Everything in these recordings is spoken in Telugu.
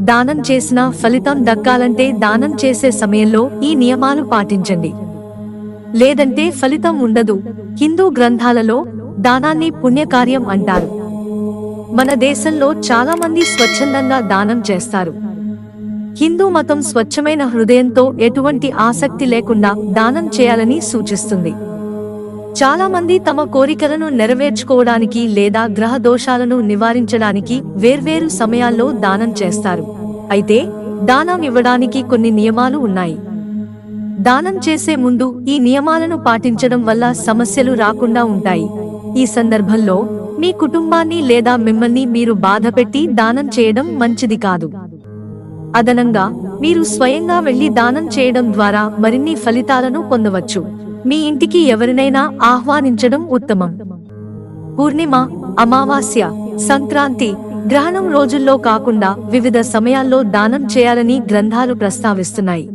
దానం చేసిన ఫలితం దక్కాలంటే దానం చేసే సమయంలో ఈ నియమాలు పాటించండి. లేదంటే ఫలితం ఉండదు. హిందూ గ్రంథాలలో దానాన్ని పుణ్యకార్యం అంటారు. మన దేశంలో చాలా మంది స్వచ్ఛందంగా దానం చేస్తారు. హిందూ మతం స్వచ్ఛమైన హృదయంతో ఎటువంటి ఆసక్తి లేకుండా దానం చేయాలని సూచిస్తుంది. చాలా మంది తమ కోరికలను నెరవేర్చుకోవడానికి లేదా గ్రహ దోషాలను నివారించడానికి వేర్వేరు సమయాల్లో దానం చేస్తారు. అయితే దానం ఇవ్వడానికి కొన్ని నియమాలు ఉన్నాయి. దానం చేసే ముందు ఈ నియమాలను పాటించడం వల్ల సమస్యలు రాకుండా ఉంటాయి. ఈ సందర్భంలో మీ కుటుంబాన్ని లేదా మిమ్మల్ని మీరు బాధపెట్టి దానం చేయడం మంచిది కాదు. అదనంగా మీరు స్వయంగా వెళ్ళి దానం చేయడం ద్వారా మరిన్ని ఫలితాలను పొందవచ్చు. మీ ఇంటికి ఎవరినైనా ఆహ్వానించడం ఉత్తమం. పూర్ణిమ అమావాస్య సంక్రాంతి గ్రహణం రోజుల్లో కాకుండా వివిధ సమయాల్లో దానం చేయాలని గ్రంథాలు ప్రస్తావిస్తున్నాయి.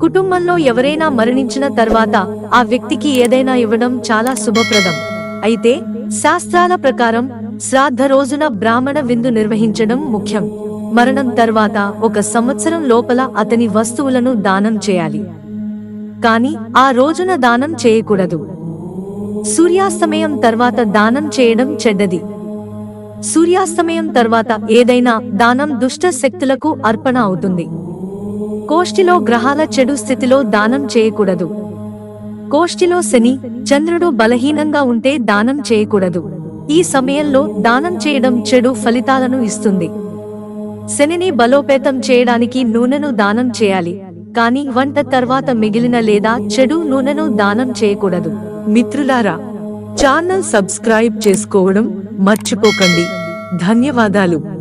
కుటుంబంలో ఎవరైనా మరణించిన తర్వాత ఆ వ్యక్తికి ఏదైనా ఇవ్వడం చాలా శుభప్రదం. అయితే శాస్త్రాల ప్రకారం శ్రాద్ధ రోజున బ్రాహ్మణ విందు నిర్వహించడం ముఖ్యం. మరణం తర్వాత ఒక సంవత్సరం లోపల అతని వస్తువులను దానం చేయాలి. కాని ఆ రోజున దానం చేయకూడదు. సూర్యాస్తమయం తర్వాత దానం చేయడం చెడ్డది. సూర్యాస్తమయం తర్వాత ఏదైనా దానం దుష్ట శక్తులకు అర్పణ అవుతుంది. కోష్టిలో గ్రహాల చెడు స్థితిలో దానం చేయకూడదు. కోష్టిలో శని చంద్రుడు బలహీనంగా ఉంటే దానం చేయకూడదు. ఈ సమయంలో దానం చేయడం చెడు ఫలితాలను ఇస్తుంది. శనిని బలోపేతం చేయడానికి నూనెను దానం చేయాలి. కానీ వంట తర్వాత మిగిలిన లేదా చెడు నూనెను దానం చేయకూడదు. మిత్రులారా ఛానల్ సబ్స్క్రైబ్ చేసుకోవడం మర్చిపోకండి. ధన్యవాదాలు.